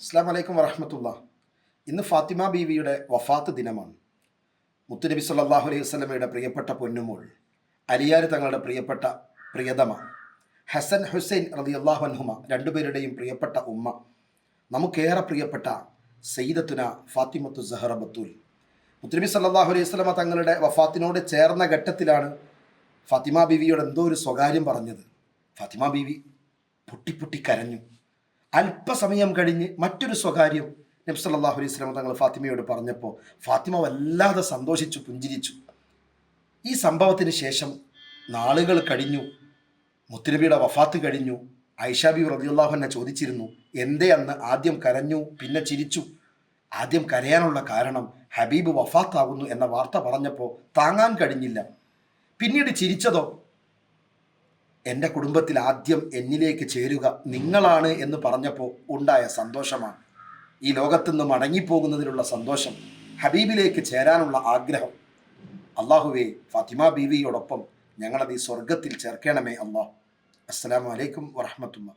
അസ്സാം വലൈക്കും വറഹമത്തുള്ള. ഇന്ന് ഫാത്തിമ ബീവിയുടെ വഫാത്ത് ദിനമാണ്. മുത്തുനബി സല്ലാഹു അലൈഹി വസ്ലമയുടെ പ്രിയപ്പെട്ട പൊന്നുമോൾ അലിയാർ തങ്ങളുടെ പ്രിയപ്പെട്ട പ്രിയതമ ഹസൻ ഹുസൈൻ റതി അള്ളാഹുൻഹുമ രണ്ടുപേരുടെയും പ്രിയപ്പെട്ട ഉമ്മ നമുക്കേറെ പ്രിയപ്പെട്ട സയ്യിദത്തുന ഫാത്തിമത്തു സഹറ ബത്തൂൽ. മുത്തുനബി സല്ലാഹു അലൈഹി വസ്ലമ തങ്ങളുടെ വഫാത്തിനോട് ചേർന്ന ഘട്ടത്തിലാണ് ഫാത്തിമ ബീവിയോട് എന്തോ ഒരു സ്വകാര്യം പറഞ്ഞത്. ഫാത്തിമ ബീവി പൊട്ടിപ്പൊട്ടി പൊട്ടി കരഞ്ഞു. അല്പസമയം കഴിഞ്ഞ് മറ്റൊരു സ്വകാര്യം നബി സല്ലല്ലാഹു അലൈഹി വസല്ലം തങ്ങൾ ഫാത്തിമയോട് പറഞ്ഞപ്പോൾ ഫാത്തിമ വല്ലാതെ സന്തോഷിച്ചു പുഞ്ചിരിച്ചു. ഈ സംഭവത്തിന് ശേഷം നാളുകൾ കഴിഞ്ഞു മുത്തുനബിയുടെ വഫാത്ത് കഴിഞ്ഞു. ഐഷാബി റബിയുള്ളാഹുനെ ചോദിച്ചിരുന്നു എന്തേ അന്ന് ആദ്യം കരഞ്ഞു പിന്നെ ചിരിച്ചു? ആദ്യം കരയാനുള്ള കാരണം ഹബീബ് വഫാത്താകുന്നു എന്ന വാർത്ത പറഞ്ഞപ്പോൾ താങ്ങാൻ കഴിഞ്ഞില്ല. പിന്നീട് ചിരിച്ചതോ എന്റെ കുടുംബത്തിൽ ആദ്യം എന്നിലേക്ക് ചേരുക നിങ്ങളാണ് എന്ന് പറഞ്ഞപ്പോൾ ഉണ്ടായ സന്തോഷമാണ്. ഈ ലോകത്തു നിന്ന് മടങ്ങിപ്പോകുന്നതിലുള്ള സന്തോഷം ഹബീബിലേക്ക് ചേരാനുള്ള ആഗ്രഹം. അള്ളാഹുവേ ഫാത്തിമ ബീവിയോടൊപ്പം ഞങ്ങളത് ഈ സ്വർഗത്തിൽ ചേർക്കണമേ അള്ളാഹ്. അസ്സലാമു അലൈക്കും വറഹമത്തുള്ള